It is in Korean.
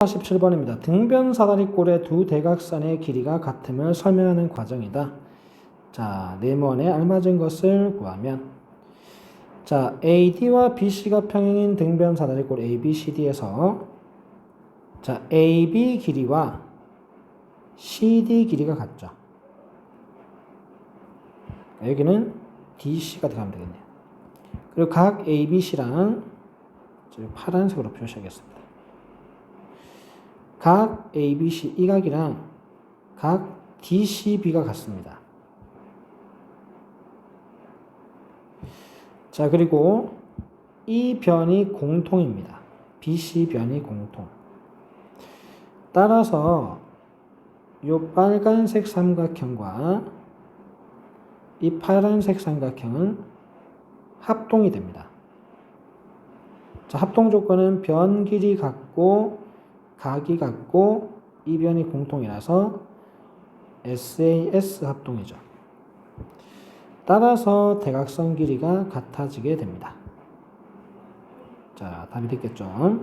47번입니다. 등변 사다리꼴의 두 대각선의 길이가 같음을 설명하는 과정이다. 자, 네모안에 알맞은 것을 구하면 자, AD와 BC가 평행인 등변 사다리꼴 ABCD에서 자, AB 길이와 CD 길이가 같죠. 여기는 DC가 들어가면 되겠네요. 그리고 각 ABC랑 파란색으로 표시하겠습니다. 각 ABC 이 각이랑 각 DCB가 같습니다. 자, 그리고 이 변이 공통입니다. BC 변이 공통. 따라서 이 빨간색 삼각형과 이 파란색 삼각형은 합동이 됩니다. 자, 합동 조건은 변 길이 같고 각이 같고 이 변이 공통이라서 SAS 합동이죠. 따라서 대각선 길이가 같아지게 됩니다. 자, 답이 됐겠죠?